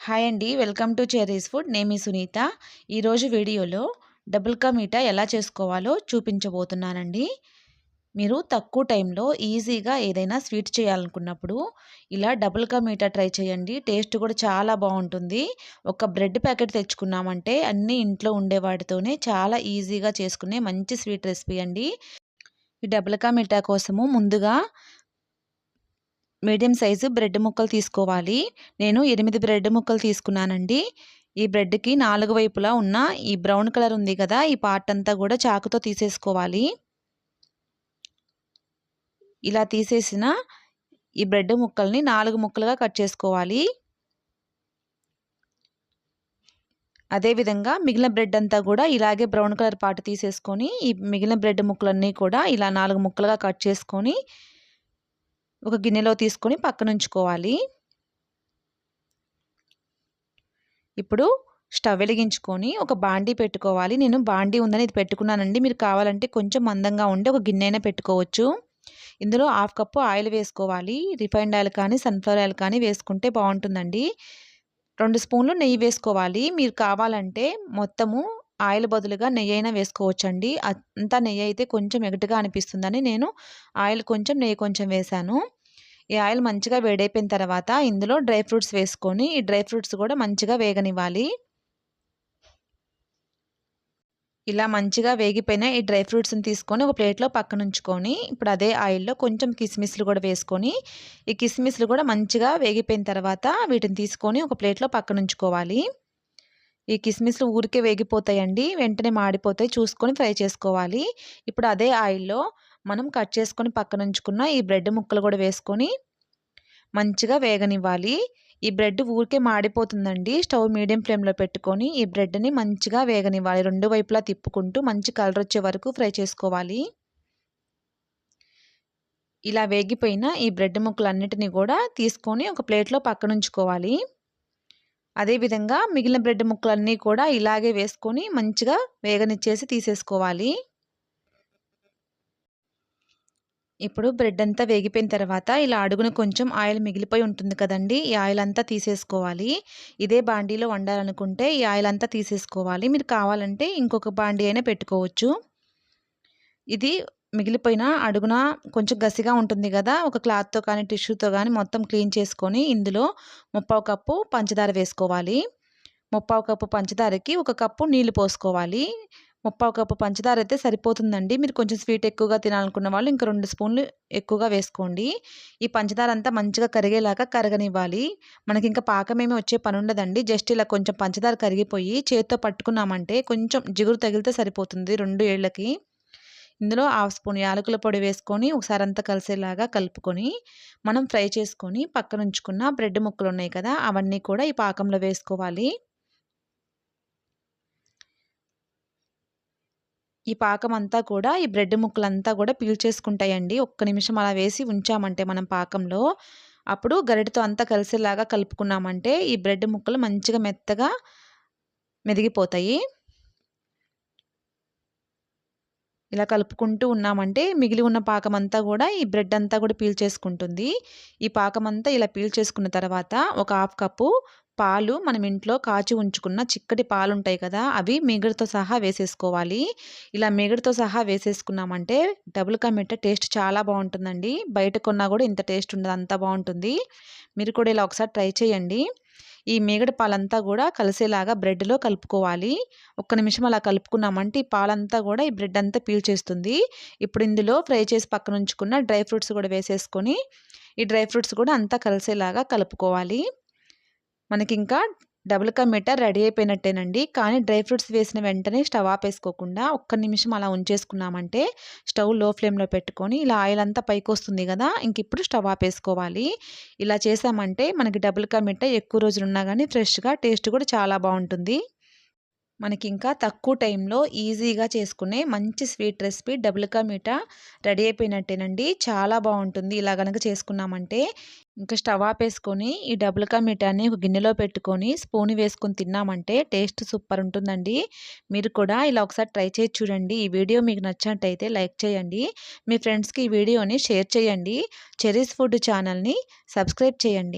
Hi అండి. Welcome to cherry's food. నేమి సునీత. ఈరోజు వీడియోలో డబుల్ కా మీఠా ఎలా చేసుకోవాలో చూపించబోతున్నానండి. మీరు తక్కువ టైంలో ఈజీగా ఏదైనా స్వీట్ చేయాలనుకున్నప్పుడు ఇలా డబుల్ కా మీఠా ట్రై చేయండి. టేస్ట్ కూడా చాలా బాగుంటుంది. ఒక బ్రెడ్ ప్యాకెట్ తెచ్చుకున్నామంటే అన్నీ ఇంట్లో ఉండే వాటితోనే చాలా ఈజీగా చేసుకునే మంచి స్వీట్ రెసిపీ అండి. ఈ డబుల్ కా మీఠా కోసము ముందుగా మీడియం సైజు బ్రెడ్ ముక్కలు తీసుకోవాలి. నేను ఎనిమిది బ్రెడ్ ముక్కలు తీసుకున్నానండి. ఈ బ్రెడ్కి నాలుగు వైపులా ఉన్న ఈ బ్రౌన్ కలర్ ఉంది కదా ఈ పార్ట్ అంతా కూడా చాకుతో తీసేసుకోవాలి. ఇలా తీసేసిన ఈ బ్రెడ్ ముక్కల్ని నాలుగు ముక్కలుగా కట్ చేసుకోవాలి. అదేవిధంగా మిగిలిన బ్రెడ్ అంతా కూడా ఇలాగే బ్రౌన్ కలర్ పార్ట్ తీసేసుకొని ఈ మిగిలిన బ్రెడ్ ముక్కలన్నీ కూడా ఇలా నాలుగు ముక్కలుగా కట్ చేసుకొని ఒక గిన్నెలో తీసుకొని పక్కన ఉంచుకోవాలి ఇప్పుడు స్టవ్ వెలిగించుకొని ఒక బాండీ పెట్టుకోవాలి. నేను బాండీ ఉందని ఇది పెట్టుకున్నానండి. మీరు కావాలంటే కొంచెం మందంగా ఉండి ఒక గిన్నె అయినా పెట్టుకోవచ్చు. ఇందులో హాఫ్ కప్పు ఆయిల్ వేసుకోవాలి. రిఫైండ్ ఆయిల్ కానీ సన్ఫ్లవర్ ఆయిల్ కానీ వేసుకుంటే బాగుంటుందండి. రెండు స్పూన్లు నెయ్యి వేసుకోవాలి. మీరు కావాలంటే మొత్తము ఆయిల్ బదులుగా నెయ్యి అయినా వేసుకోవచ్చండి. అంతా నెయ్యి అయితే కొంచెం ఎగటుగా అనిపిస్తుందని నేను ఆయిల్ కొంచెం నెయ్యి కొంచెం వేశాను. ఈ ఆయిల్ మంచిగా వేడైపోయిన తర్వాత ఇందులో డ్రై ఫ్రూట్స్ వేసుకొని ఈ డ్రై ఫ్రూట్స్ కూడా మంచిగా వేగనివ్వాలి. ఇలా మంచిగా వేగిపోయిన ఈ డ్రై ఫ్రూట్స్ని తీసుకొని ఒక ప్లేట్లో పక్కన ఉంచుకొని ఇప్పుడు అదే ఆయిల్లో కొంచెం కిస్మిస్లు కూడా వేసుకొని ఈ కిస్మిస్లు కూడా మంచిగా వేగిపోయిన తర్వాత వీటిని తీసుకొని ఒక ప్లేట్లో పక్కన ఉంచుకోవాలి. ఈ కిస్మిస్లు ఊరికే వేగిపోతాయండి వెంటనే మాడిపోతాయి చూసుకొని ఫ్రై చేసుకోవాలి. ఇప్పుడు అదే ఆయిల్లో మనం కట్ చేసుకొని పక్కన ఉంచుకున్న ఈ బ్రెడ్ ముక్కలు కూడా వేసుకొని మంచిగా వేగనివ్వాలి. ఈ బ్రెడ్ ఊరికే మాడిపోతుందండి. స్టవ్ మీడియం ఫ్లేమ్లో పెట్టుకొని ఈ బ్రెడ్ని మంచిగా వేగనివ్వాలి. రెండు వైపులా తిప్పుకుంటూ మంచి కలర్ వచ్చే వరకు ఫ్రై చేసుకోవాలి. ఇలా వేగిపోయిన ఈ బ్రెడ్ ముక్కలన్నిటినీ కూడా తీసుకొని ఒక ప్లేట్లో పక్కన ఉంచుకోవాలి. అదేవిధంగా మిగిలిన బ్రెడ్ ముక్కలన్నీ కూడా ఇలాగే వేసుకొని మంచిగా వేగనిచ్చేసి తీసేసుకోవాలి. ఇప్పుడు బ్రెడ్ అంతా వేగిపోయిన తర్వాత ఇలా అడుగున కొంచెం ఆయిల్ మిగిలిపోయి ఉంటుంది కదండి ఈ ఆయిల్ అంతా తీసేసుకోవాలి. ఇదే బాండీలో వండాలనుకుంటే ఈ ఆయిల్ అంతా తీసేసుకోవాలి. మీరు కావాలంటే ఇంకొక బాండీ అయినా పెట్టుకోవచ్చు. ఇది మిగిలిపోయిన అడుగున కొంచెం గసిగా ఉంటుంది కదా ఒక క్లాత్తో కానీ టిష్యూతో కానీ మొత్తం క్లీన్ చేసుకొని ఇందులో ముప్పావు కప్పు పంచదార వేసుకోవాలి. ముప్పావు కప్పు పంచదారకి ఒక కప్పు నీళ్ళు పోసుకోవాలి. ముప్పావు కప్పు పంచదార అయితే సరిపోతుందండి. మీరు కొంచెం స్వీట్ ఎక్కువగా తినాలనుకున్న వాళ్ళు ఇంకా రెండు స్పూన్లు ఎక్కువగా వేసుకోండి. ఈ పంచదార అంతా మంచిగా కరిగేలాగా కరగనివ్వాలి. మనకి ఇంకా పాకమేమి వచ్చే పని ఉండదండి. జస్ట్ ఇలా కొంచెం పంచదార కరిగిపోయి చేతితో పట్టుకున్నామంటే కొంచెం జిగురు తగిలితే సరిపోతుంది రెండు ఏళ్ళకి. ఇందులో హాఫ్ స్పూన్ యాలకుల పొడి వేసుకొని ఒకసారి అంతా కలిసేలాగా కలుపుకొని మనం ఫ్రై చేసుకొని పక్కన ఉంచుకున్న బ్రెడ్ ముక్కలు ఉన్నాయి కదా అవన్నీ కూడా ఈ పాకంలో వేసుకోవాలి. ఈ పాకం అంతా కూడా ఈ బ్రెడ్ ముక్కలంతా కూడా పీల్చేసుకుంటాయండి ఒక్క నిమిషం అలా వేసి ఉంచామంటే మనం పాకంలో. అప్పుడు గరిటతో అంతా కలిసేలాగా కలుపుకున్నామంటే ఈ బ్రెడ్ ముక్కలు మంచిగా మెత్తగా మెదిగిపోతాయి. ఇలా కలుపుకుంటూ ఉన్నామంటే మిగిలి ఉన్న పాకం అంతా కూడా ఈ బ్రెడ్ అంతా కూడా పీల్చేసుకుంటుంది ఈ పాకం అంతా ఇలా పీల్చేసుకున్న తర్వాత ఒక హాఫ్ కప్పు పాలు మనం ఇంట్లో కాచి ఉంచుకున్న చిక్కటి పాలు ఉంటాయి కదా అవి మిగడితో సహా వేసేసుకోవాలి. ఇలా మిగడితో సహా వేసేసుకున్నామంటే డబుల్ కమిట టేస్ట్ చాలా బాగుంటుందండి. బయట కొన్నా కూడా ఇంత టేస్ట్ ఉండదు అంత బాగుంటుంది. మీరు కూడా ఇలా ఒకసారి ట్రై చేయండి. ఈ మేగడ పాలంతా కూడా కలిసేలాగా బ్రెడ్లో కలుపుకోవాలి. ఒక్క నిమిషం అలా కలుపుకున్నామంటే ఈ పాలంతా కూడా ఈ బ్రెడ్ అంతా పీల్చేస్తుంది ఇప్పుడు ఇందులో ఫ్రై చేసి పక్కన ఉంచుకున్న డ్రై ఫ్రూట్స్ కూడా వేసేసుకొని ఈ డ్రై ఫ్రూట్స్ కూడా అంతా కలిసేలాగా కలుపుకోవాలి. మనకి ఇంకా డబుల్ కా మీటర్ రెడీ అయిపోయినట్టేనండి. కానీ డ్రై ఫ్రూట్స్ వేసిన వెంటనే స్టవ్ ఆపేసుకోకుండా ఒక్క నిమిషం అలా ఉంచేసుకున్నామంటే స్టవ్లో ఫ్లేమ్లో పెట్టుకొని ఇలా ఆయిల్ అంతా పైకి వస్తుంది కదా ఇంక ఇప్పుడు స్టవ్ ఆపేసుకోవాలి. ఇలా చేసామంటే మనకి డబుల్ కా మీటర్ ఎక్కువ రోజులు ఉన్నా కానీ ఫ్రెష్గా టేస్ట్ కూడా చాలా బాగుంటుంది. మనకి ఇంకా తక్కువ టైంలో ఈజీగా చేసుకునే మంచి స్వీట్ రెసిపీ డబుల్కా మీఠా రెడీ అయిపోయినట్టేనండి. చాలా బాగుంటుంది. ఇలా కనుక చేసుకున్నామంటే ఇంకా స్టవ్ ఆపేసుకొని ఈ డబుల్కా మీఠాని ఒక గిన్నెలో పెట్టుకొని స్పూన్ వేసుకొని తిన్నామంటే టేస్ట్ సూపర్ ఉంటుందండి. మీరు కూడా ఇలా ఒకసారి ట్రై చేసి చూడండి. ఈ వీడియో మీకు నచ్చినట్టయితే లైక్ చేయండి. మీ ఫ్రెండ్స్కి ఈ వీడియోని షేర్ చేయండి. చెరీస్ ఫుడ్ ఛానల్ని సబ్స్క్రైబ్ చేయండి.